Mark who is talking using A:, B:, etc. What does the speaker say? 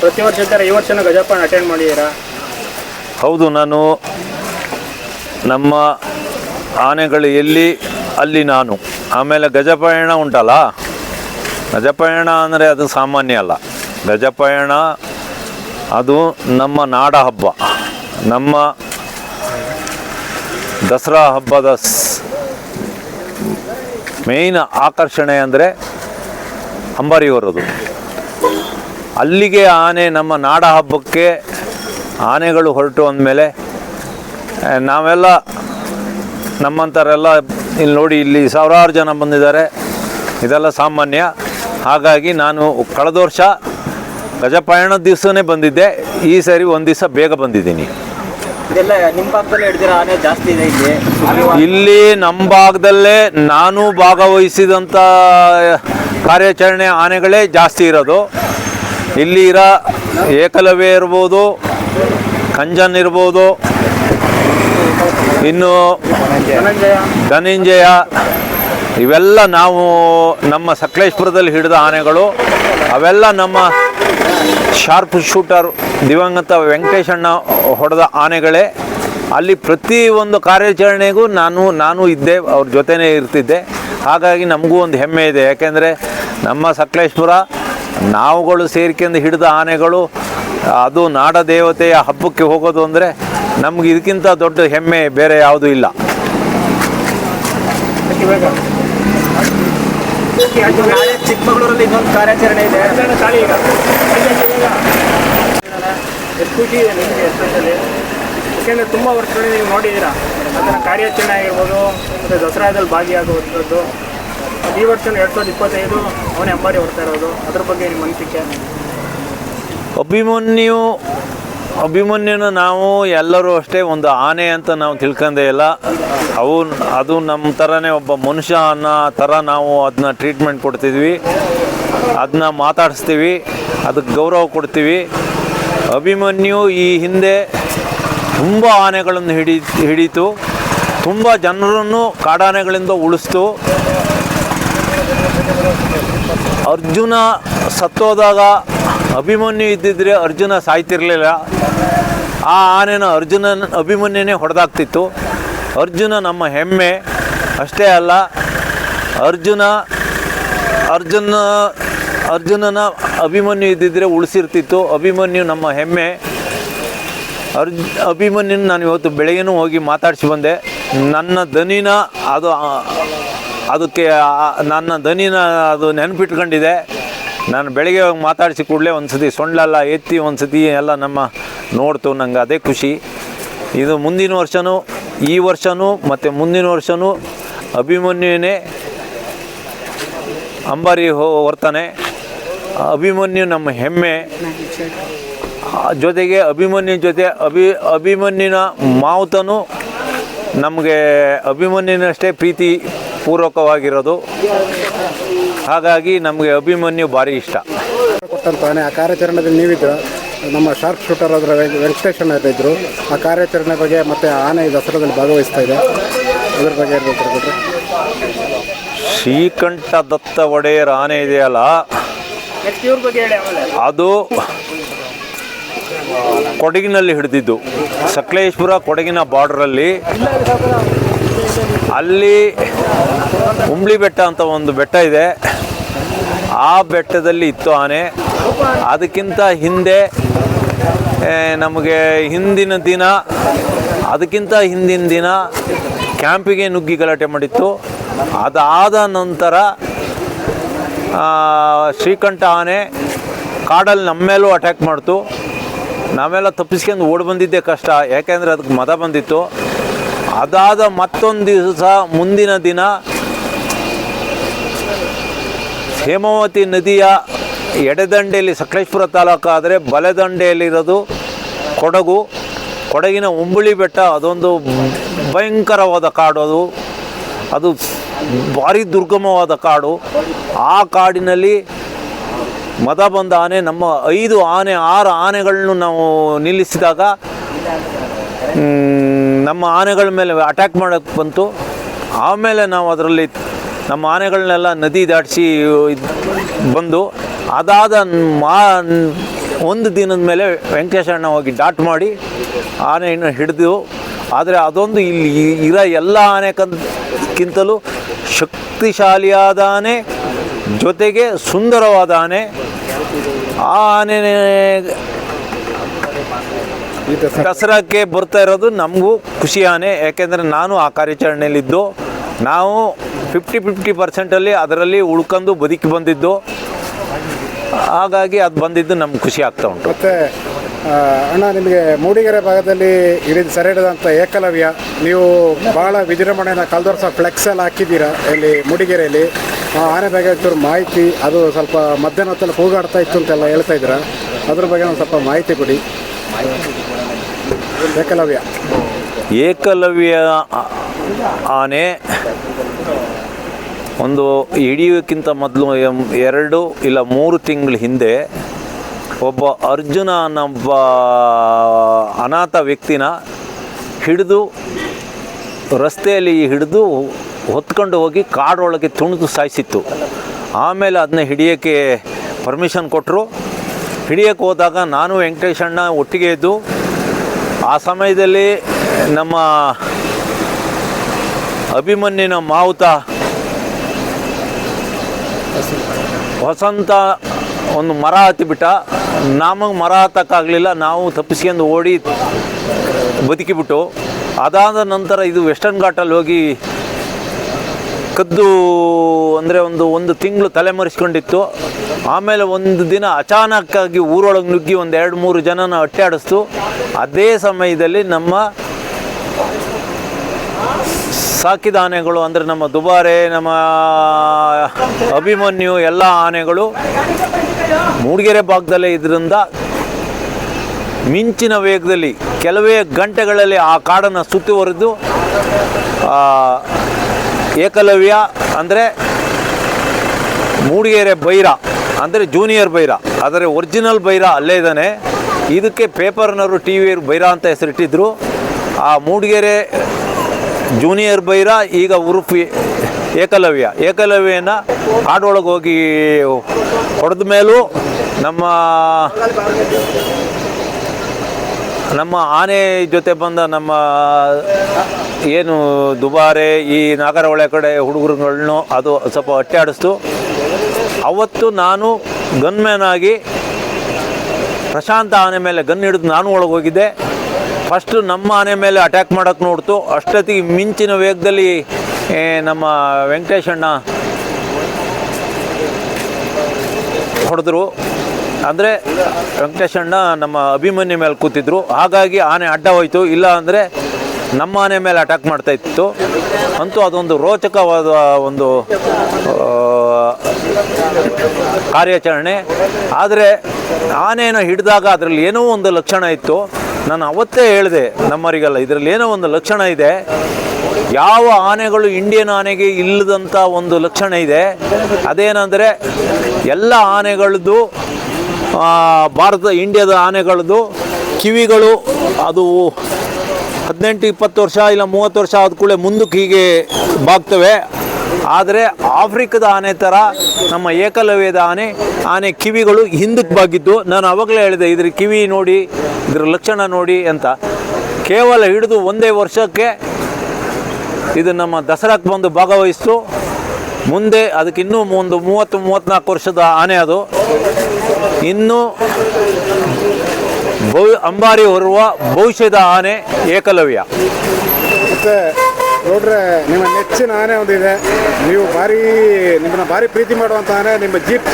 A: ಪ್ರತಿ ವರ್ಷ ಈ ವರ್ಷನೂ ಗಜಪಯಣ ಅಟೆಂಡ್ ಮಾಡಿದ್ದೀರಾ?
B: ಹೌದು, ನಾನು ನಮ್ಮ ಆನೆಗಳು ಎಲ್ಲಿ, ಅಲ್ಲಿ ನಾನು. ಆಮೇಲೆ ಗಜಪಯಣ ಉಂಟಲ್ಲ? ಗಜಪಯಣ ಅಂದರೆ ಅದು ಸಾಮಾನ್ಯ ಅಲ್ಲ. ಗಜಪಯಣ, ಅದು ನಮ್ಮ ನಾಡ ಹಬ್ಬ. ನಮ್ಮ ದಸರಾ ಹಬ್ಬದ ಮೇಯ್ನ್ ಆಕರ್ಷಣೆ ಅಂದರೆ ಅಂಬಾರಿ ಹೊರೋದು ಅಲ್ಲಿಗೆ ಆನೆ ನಮ್ಮ ನಾಡ ಹಬ್ಬಕ್ಕೆ ಆನೆಗಳು ಹೊರಟು ಅಂದಮೇಲೆ ನಾವೆಲ್ಲ ನಮ್ಮಂಥವರೆಲ್ಲ ಇಲ್ಲಿ ನೋಡಿ ಇಲ್ಲಿ ಸಾವಿರಾರು ಜನ ಬಂದಿದ್ದಾರೆ. ಇದೆಲ್ಲ ಸಾಮಾನ್ಯ. ಹಾಗಾಗಿ ನಾನು ಕಳೆದ ವರ್ಷ ಗಜಪಯಣದ ದಿವಸನೇ ಬಂದಿದ್ದೆ. ಈ ಸರಿ ಒಂದು ದಿವಸ ಬೇಗ ಬಂದಿದ್ದೀನಿ.
A: ಇಲ್ಲಿ?
B: ನಮ್ಮ ಭಾಗದಲ್ಲೇ ನಾನು ಭಾಗವಹಿಸಿದಂಥ ಕಾರ್ಯಾಚರಣೆ ಆನೆಗಳೇ ಜಾಸ್ತಿ ಇರೋದು. ಇಲ್ಲಿ ಇರೋ ಏಕಲವ್ಯ ಇರ್ಬೋದು, ಕಂಜನ್ ಇರ್ಬೋದು, ಇನ್ನು
A: ಧನಂಜಯ,
B: ಇವೆಲ್ಲ ನಾವು ನಮ್ಮ ಸಕಲೇಶ್ಪುರದಲ್ಲಿ ಹಿಡಿದ ಆನೆಗಳು, ಅವೆಲ್ಲ ನಮ್ಮ ಶಾರ್ಪ್ ಶೂಟರ್ ದಿವಂಗತ ವೆಂಕಟೇಶಣ್ಣ ಹೊಡೆದ ಆನೆಗಳೇ. ಅಲ್ಲಿ ಪ್ರತಿ ಒಂದು ಕಾರ್ಯಾಚರಣೆಗೂ ನಾನು ನಾನು ಇದ್ದೆ, ಅವ್ರ ಜೊತೆನೇ ಇರ್ತಿದ್ದೆ. ಹಾಗಾಗಿ ನಮಗೂ ಒಂದು ಹೆಮ್ಮೆ ಇದೆ. ಯಾಕೆಂದರೆ ನಮ್ಮ ಸಕಲೇಶ್ಪುರ ನಾವುಗಳು ಸೇರ್ಕೊಂಡು ಹಿಡಿದ ಆನೆಗಳು, ಅದು ನಾಡ ದೇವತೆಯ ಹಬ್ಬಕ್ಕೆ ಹೋಗೋದು ಅಂದರೆ ನಮ್ಗೆ ಇದಕ್ಕಿಂತ ದೊಡ್ಡ ಹೆಮ್ಮೆ ಬೇರೆ ಯಾವುದೂ ಇಲ್ಲ.
A: ಚಿಕ್ಕಮಗಳೂರಲ್ಲಿ ಇನ್ನೊಂದು ಕಾರ್ಯಾಚರಣೆ ಇದೆ. ಯಾಕೆಂದರೆ ತುಂಬ ವರ್ಷಗಳಲ್ಲಿ ನೀವು ನೋಡಿದ್ದೀರಾ? ಅದರ ಕಾರ್ಯಾಚರಣೆ ಆಗಿರ್ಬೋದು, ಮತ್ತು ದಸರಾದಲ್ಲಿ ಭಾಗಿಯಾಗುವಂಥದ್ದು. ಈ ವರ್ಷ ಎರಡು ಸಾವಿರದ ಇಪ್ಪತ್ತೈದು ಅವನೇ ಅಂಬಾರಿ ಹೊಡ್ತಾ ಇರೋದು. ಅದ್ರ ಬಗ್ಗೆ ನಿಮ್ಮ ಅನಿಸಿಕೆ?
B: ಅಭಿಮನ್ಯು, ಅಭಿಮನ್ಯುನ ನಾವು ಎಲ್ಲರೂ ಅಷ್ಟೇ ಒಂದು ಆನೆ ಅಂತ ನಾವು ತಿಳ್ಕೊಂಡೇ ಇಲ್ಲ. ಅವು, ಅದು ನಮ್ಮ ಥರನೇ ಒಬ್ಬ ಮನುಷ್ಯ ಅನ್ನೋ ಥರ ನಾವು ಅದನ್ನ ಟ್ರೀಟ್ಮೆಂಟ್ ಕೊಡ್ತಿದ್ವಿ. ಅದನ್ನ ಮಾತಾಡಿಸ್ತೀವಿ, ಅದಕ್ಕೆ ಗೌರವ ಕೊಡ್ತೀವಿ. ಅಭಿಮನ್ಯು ಈ ಹಿಂದೆ ತುಂಬ ಆನೆಗಳನ್ನು ಹಿಡಿ, ಹಿಡೀತು. ತುಂಬ ಜನರನ್ನು ಕಾಡಾನೆಗಳಿಂದ ಉಳಿಸ್ತು. ಅರ್ಜುನ ಸತ್ತೋದಾಗ ಅಭಿಮನ್ಯು ಇದ್ದಿದ್ರೆ ಅರ್ಜುನ ಸಾಯ್ತಿರ್ಲಿಲ್ಲ. ಆ ಆನೆನ ಅರ್ಜುನನ ಅಭಿಮನ್ಯುನೇ ಹೊಡೆದಾಗ್ತಿತ್ತು ಅರ್ಜುನ ನಮ್ಮ ಹೆಮ್ಮೆ. ಅಷ್ಟೇ ಅಲ್ಲ, ಅರ್ಜುನ ಅರ್ಜುನ, ಅರ್ಜುನನ ಅಭಿಮನ್ಯು ಇದ್ದಿದ್ರೆ ಉಳಿಸಿರ್ತಿತ್ತು. ಅಭಿಮನ್ಯು ನಮ್ಮ ಹೆಮ್ಮೆ. ಅರ್ಜ್ ಅಭಿಮನ್ಯುನ ನಾನು ಇವತ್ತು ಬೆಳಗ್ಗೆನೂ ಹೋಗಿ ಮಾತಾಡಿಸಿ ಬಂದೆ. ನನ್ನ ದನಿನ, ಅದು ಅದಕ್ಕೆ ನನ್ನ ದನಿನ ಅದು ನೆನಪಿಟ್ಕೊಂಡಿದೆ. ನಾನು ಬೆಳಗ್ಗೆ ಹೋಗಿ ಮಾತಾಡಿಸಿ ಕೂಡಲೇ ಒಂದು ಸತಿ ಸೊಂಡ್ಲೆಲ್ಲ, ಎತ್ತಿ ಒಂದು ಸತಿ ಎಲ್ಲ ನಮ್ಮ ನೋಡ್ತು, ನಂಗೆ ಅದೇ ಖುಷಿ. ಇದು ಮುಂದಿನ ವರ್ಷವೂ ಈ ವರ್ಷವೂ ಮತ್ತು ಮುಂದಿನ ವರ್ಷವೂ ಅಭಿಮನ್ಯುನೇ ಅಂಬಾರಿ ಹೋ, ಹೊರ್ತಾನೆ. ಅಭಿಮನ್ಯು ನಮ್ಮ ಹೆಮ್ಮೆ. ಜೊತೆಗೆ ಅಭಿಮನ್ಯು ಜೊತೆ ಅಭಿ, ಅಭಿಮನ್ಯುನ ಮಾವುತನು ನಮಗೆ ಅಭಿಮನ್ಯುನಷ್ಟೇ ಪ್ರೀತಿ. ಪೂರ್ವಕವಾಗಿರೋದು ಹಾಗಾಗಿ ನಮಗೆ ಅಭಿಮನ್ಯು ಭಾರಿ ಇಷ್ಟ.
C: ಕೊಟ್ಟಂತಾನೆ ಆ ಕಾರ್ಯಾಚರಣೆಯಲ್ಲಿ ನೀವಿದ್ರು ನಮ್ಮ ಶಾರ್ಪ್ ಶೂಟರ್ ಅದರ ವೆಂಕಟೇಶನ್ ಇದ್ದರು ಆ ಕಾರ್ಯಾಚರಣೆ ಬಗ್ಗೆ ಮತ್ತು ಆನೆ ಈ ದಸರಾದಲ್ಲಿ ಭಾಗವಹಿಸ್ತಾ ಇದೆ. ಅದ್ರ ಬಗ್ಗೆ ಹೇಳ್ಬೇಕು ಬಿಟ್ರೆ
B: ಶ್ರೀಕಂಠ ದತ್ತ ಒಡೆಯರ ಆನೆ ಇದೆಯಲ್ಲ? ಅದು ಕೊಡಗಿನಲ್ಲಿ ಹಿಡಿದಿದ್ದು. ಸಕಲೇಶ್ಪುರ ಕೊಡಗಿನ ಬಾರ್ಡ್ರಲ್ಲಿ ಅಲ್ಲಿ ಉಂಬ್ಳಿ ಬೆಟ್ಟ ಅಂತ ಒಂದು ಬೆಟ್ಟ ಇದೆ. ಆ ಬೆಟ್ಟದಲ್ಲಿ ಇತ್ತು ಆನೆ. ಅದಕ್ಕಿಂತ ಹಿಂದೆ ನಮಗೆ ಹಿಂದಿನ ದಿನ, ಅದಕ್ಕಿಂತ ಹಿಂದಿನ ದಿನ ಕ್ಯಾಂಪಿಗೆ ನುಗ್ಗಿ ಗಲಾಟೆ ಮಾಡಿತ್ತು. ಅದಾದ ನಂತರ ಶ್ರೀಕಂಠ ಆನೆ ಕಾಡಲ್ಲಿ ನಮ್ಮ ಮೇಲೂ ಅಟ್ಯಾಕ್ ಮಾಡ್ತು. ನಾವೆಲ್ಲ ತಪ್ಪಿಸ್ಕೊಂಡು ಓಡಿ ಬಂದಿದ್ದೆ ಕಷ್ಟ. ಯಾಕೆಂದರೆ ಅದಕ್ಕೆ ಮದ ಬಂದಿತ್ತು. ಅದಾದ ಮತ್ತೊಂದು ದಿವಸ ಮುಂದಿನ ದಿನ ಹೇಮಾವತಿ ನದಿಯ ಎಡದಂಡೆಯಲ್ಲಿ ಸಕಲೇಶ್ಪುರ ತಾಲೂಕು ಆದರೆ ಬಲದಂಡೆಯಲ್ಲಿರೋದು ಕೊಡಗು. ಕೊಡಗಿನ ಉಂಬಳಿ ಬೆಟ್ಟ ಅದೊಂದು ಭಯಂಕರವಾದ ಕಾಡು ಅದು. ಅದು ಭಾರಿ ದುರ್ಗಮವಾದ ಕಾಡು. ಆ ಕಾಡಿನಲ್ಲಿ ಮದ ಬಂದ ಆನೆ, ನಮ್ಮ ಐದು ಆನೆ, ಆರು ಆನೆಗಳನ್ನು ನಾವು ನಿಲ್ಲಿಸಿದಾಗ ನಮ್ಮ ಆನೆಗಳ ಮೇಲೆ ಅಟ್ಯಾಕ್ ಮಾಡೋಕ್ಕೆ ಬಂತು. ಆಮೇಲೆ ನಾವು ಅದರಲ್ಲಿ ನಮ್ಮ ಆನೆಗಳನ್ನೆಲ್ಲ ನದಿ ದಾಟಿಸಿ ಬಂದು, ಅದಾದ ಮಾ, ಒಂದು ದಿನದ ಮೇಲೆ ವೆಂಕಟೇಶಣ್ಣ ಹೋಗಿ ಡಾಟ್ ಮಾಡಿ ಆನೆಯನ್ನು ಹಿಡಿದು, ಆದರೆ ಅದೊಂದು ಇಲ್ಲಿ ಇರೋ ಎಲ್ಲ ಆನೆಕ್ಕಿಂತಲೂ ಶಕ್ತಿಶಾಲಿಯಾದ ಆನೆ, ಜೊತೆಗೆ ಸುಂದರವಾದ ಆನೆ. ಆ ಆನೆ ದಸರಾಕ್ಕೆ ಬರ್ತಾ ಇರೋದು ನಮಗೂ ಖುಷಿಯಾನೆ, ಯಾಕೆಂದರೆ ನಾನು ಆ ಕಾರ್ಯಾಚರಣೆಯಲ್ಲಿದ್ದು, ನಾವು ಫಿಫ್ಟಿ ಫಿಫ್ಟಿ ಪರ್ಸೆಂಟಲ್ಲಿ ಅದರಲ್ಲಿ ಉಳ್ಕೊಂಡು ಬದುಕಿ ಬಂದಿದ್ದು. ಹಾಗಾಗಿ ಅದು ಬಂದಿದ್ದು ನಮ್ಗೆ ಖುಷಿ ಆಗ್ತಾ ಉಂಟು.
C: ಮತ್ತು ಅಣ್ಣ, ನಿಮಗೆ ಮೂಡಿಗೆರೆ ಭಾಗದಲ್ಲಿ ಇಳಿದು ಸೆರೆ ಹಿಡಿದಂಥ ಏಕಲವ್ಯ, ನೀವು ಭಾಳ ವಿಜೃಂಭಣೆಯನ್ನು ಕಲ್ದೋರ್ಸ ಫ್ಲೆಕ್ಸ್ ಎಲ್ಲ ಹಾಕಿದ್ದೀರಾ ಇಲ್ಲಿ ಮೂಡಿಗೆರೆಯಲ್ಲಿ? ಆನೆ ಬಗ್ಗೆ ಒಂಚೂರು ಮಾಹಿತಿ, ಅದು ಸ್ವಲ್ಪ ಮಧ್ಯಾಹ್ನ ಹೊತ್ತಲ್ಲಿ ಕೂಗಾಡ್ತಾ ಇತ್ತು ಅಂತೆಲ್ಲ ಹೇಳ್ತಾ ಇದ್ದೀರಾ. ಅದ್ರ ಬಗ್ಗೆ ಒಂದು ಸ್ವಲ್ಪ ಮಾಹಿತಿ ಕೊಡಿ. ಏಕಲವ್ಯ.
B: ಏಕಲವ್ಯ ಆನೆ. ಒಂದು ಹಿಡಿಯೋಕ್ಕಿಂತ ಮೊದಲು ಎರಡು ಇಲ್ಲ ಮೂರು ತಿಂಗಳ ಹಿಂದೆ ಒಬ್ಬ ಅರ್ಜುನ ಅನ್ನೊಬ್ಬ ಅನಾಥ ವ್ಯಕ್ತಿನ ಹಿಡಿದು ರಸ್ತೆಯಲ್ಲಿ ಹಿಡಿದು ಹೊತ್ಕೊಂಡು ಹೋಗಿ ಕಾಡೊಳಗೆ ತುಣಿದು ಸಾಯಿಸಿತ್ತು. ಆಮೇಲೆ ಅದನ್ನ ಹಿಡಿಯೋಕ್ಕೆ ಪರ್ಮಿಷನ್ ಕೊಟ್ಟರು ಹಿಡಿಯೋಕ್ಕೆ ಹೋದಾಗ ನಾನು ವೆಂಕಟೇಶಣ್ಣ ಒಟ್ಟಿಗೆ ಇದ್ದು, ಆ ಸಮಯದಲ್ಲಿ ನಮ್ಮ ಅಭಿಮನ್ಯುನ ಮಾವುತ ವಸಂತ ಒಂದು ಮರ ಹತ್ತಿಬಿಟ್ಟ. ನಮಗೆ ಮರ ಹತ್ತಕ್ಕಾಗಲಿಲ್ಲ, ನಾವು ತಪ್ಪಿಸ್ಕೊಂಡು ಓಡಿ ಬದುಕಿಬಿಟ್ಟು. ಅದಾದ ನಂತರ ಇದು ವೆಸ್ಟರ್ನ್ ಘಾಟಲ್ಲಿ ಹೋಗಿ ಕದ್ದು ಅಂದರೆ ಒಂದು ಒಂದು ತಿಂಗಳು ತಲೆಮರೆಸ್ಕೊಂಡಿತ್ತು. ಆಮೇಲೆ ಒಂದು ದಿನ ಅಚಾನಕ್ಕಾಗಿ ಊರೊಳಗೆ ನುಗ್ಗಿ ಒಂದು ಎರಡು ಮೂರು ಜನನ ಅಟ್ಟಾಡಿಸ್ತು ಅದೇ ಸಮಯದಲ್ಲಿ ನಮ್ಮ ಸಾಕಿದ ಆನೆಗಳು ಅಂದರೆ ನಮ್ಮ ದುಬಾರೆ, ನಮ್ಮ ಅಭಿಮನ್ಯು, ಎಲ್ಲ ಆನೆಗಳು ಮೂಡಿಗೆರೆ ಭಾಗದಲ್ಲೇ ಇದರಿಂದ ಮಿಂಚಿನ ವೇಗದಲ್ಲಿ ಕೆಲವೇ ಗಂಟೆಗಳಲ್ಲಿ ಆ ಕಾಡನ್ನು ಸುತ್ತುವರೆದು ಏಕಲವ್ಯ ಅಂದರೆ ಮೂಡಿಗೆರೆ ಬೈರ ಅಂದರೆ ಜೂನಿಯರ್ ಬೈರ. ಆದರೆ ಒರಿಜಿನಲ್ ಬೈರ ಅಲ್ಲೇ ಇದ್ದಾನೆ. ಇದಕ್ಕೆ ಪೇಪರ್ನವರು ಟಿ ವಿ ಬೈರ ಅಂತ ಹೆಸರಿಟ್ಟಿದ್ರು. ಆ ಮೂಡಿಗೆರೆ ಜೂನಿಯರ್ ಬೈರ, ಈಗ ಉರುಪಿ ಏಕಲವ್ಯ. ಏಕಲವ್ಯನ ಹಾಡೊಳಗೆ ಹೋಗಿ ಹೊಡೆದ ಮೇಲೂ ನಮ್ಮ ನಮ್ಮ ಆನೆ ಜೊತೆ ಬಂದ ನಮ್ಮ ಏನು ದುಬಾರೆ, ಈ ನಾಗರಹೊಳೆ ಕಡೆ ಹುಡುಗರುಗಳನ್ನು ಅದು ಸ್ವಲ್ಪ ಹೊಟ್ಟೆ ಆಡಿಸ್ತು. ಅವತ್ತು ನಾನು ಗನ್ಮ್ಯಾನ್ ಆಗಿ ಪ್ರಶಾಂತ ಆನೆ ಮೇಲೆ ಗನ್ ಹಿಡಿದು ನಾನು ಒಳಗೆ ಹೋಗಿದ್ದೆ. ಫಸ್ಟು ನಮ್ಮ ಆನೆ ಮೇಲೆ ಅಟ್ಯಾಕ್ ಮಾಡೋಕ್ಕೆ ನೋಡ್ತು. ಅಷ್ಟೊತ್ತಿಗೆ ಮಿಂಚಿನ ವೇಗದಲ್ಲಿ ನಮ್ಮ ವೆಂಕಟೇಶಣ್ಣ ಹೊಡೆದ್ರು. ಅಂದರೆ ವೆಂಕಟೇಶಣ್ಣ ನಮ್ಮ ಅಭಿಮನ್ಯ ಮೇಲೆ ಕೂತಿದ್ರು. ಹಾಗಾಗಿ ಆನೆ ಅಡ್ಡ ಹೋಯಿತು ಇಲ್ಲ ಅಂದರೆ ನಮ್ಮ ಆನೆ ಮೇಲೆ ಅಟ್ಯಾಕ್ ಮಾಡ್ತಾ ಇತ್ತು. ಅಂತೂ ಅದೊಂದು ರೋಚಕವಾದ ಒಂದು ಕಾರ್ಯಾಚರಣೆ. ಆದರೆ ಆನೆಯನ್ನು ಹಿಡಿದಾಗ ಅದರಲ್ಲಿ ಏನೋ ಒಂದು ಲಕ್ಷಣ ಇತ್ತು. ನಾನು ಅವತ್ತೇ ಹೇಳಿದೆ ನಮ್ಮರಿಗೆಲ್ಲ ಇದರಲ್ಲಿ ಏನೋ ಒಂದು ಲಕ್ಷಣ ಇದೆ. ಯಾವ ಆನೆಗಳು ಇಂಡಿಯನ್ ಆನೆಗೆ ಇಲ್ಲದಂಥ ಒಂದು ಲಕ್ಷಣ ಇದೆ. ಅದೇನೆಂದರೆ ಎಲ್ಲ ಆನೆಗಳದ್ದು ಭಾರತ ಇಂಡಿಯಾದ ಆನೆಗಳದ್ದು ಕಿವಿಗಳು ಅದು ಹದಿನೆಂಟು, ಇಪ್ಪತ್ತು ವರ್ಷ ಇಲ್ಲ ಮೂವತ್ತು ವರ್ಷ ಆದ ಕೂಡಲೇ ಮುಂದಕ್ಕೆ ಹೀಗೆ ಬಾಗ್ತವೆ. ಆದರೆ ಆಫ್ರಿಕದ ಆನೆ ಥರ ನಮ್ಮ ಏಕಲವ್ಯದ ಆನೆ ಆನೆ ಕಿವಿಗಳು ಹಿಂದಕ್ಕೆ ಬಾಗಿದ್ದು ನಾನು ಅವಾಗಲೇ ಹೇಳಿದೆ, ಇದ್ರ ಕಿವಿ ನೋಡಿ, ಇದ್ರ ಲಕ್ಷಣ ನೋಡಿ ಅಂತ. ಕೇವಲ ಹಿಡಿದು ಒಂದೇ ವರ್ಷಕ್ಕೆ ಇದು ನಮ್ಮ ದಸರಾಕ್ಕೆ ಬಂದು ಭಾಗವಹಿಸ್ತು. ಮುಂದೆ ಅದಕ್ಕೆ ಇನ್ನೂ ಒಂದು ಮೂವತ್ತು ಮೂವತ್ತ್ನಾಲ್ಕು ವರ್ಷದ ಆನೆ ಅದು. ಇನ್ನೂ ಭವ್ ಅಂಬಾರಿ ಹೊರುವ ಭವಿಷ್ಯದ ಆನೆ ಏಕಲವ್ಯ.
C: ನೋಡ್ರೆ ನಿಮ್ಮ ನೆಚ್ಚಿನ ಆನೆ ಒಂದಿದೆ. ನೀವು ಭಾರಿ ನಿಮ್ಮನ್ನ ಭಾರಿ ಪ್ರೀತಿ ಮಾಡುವಂತ ಆನೆ ನಿಮ್ಮ ಜೀಪ್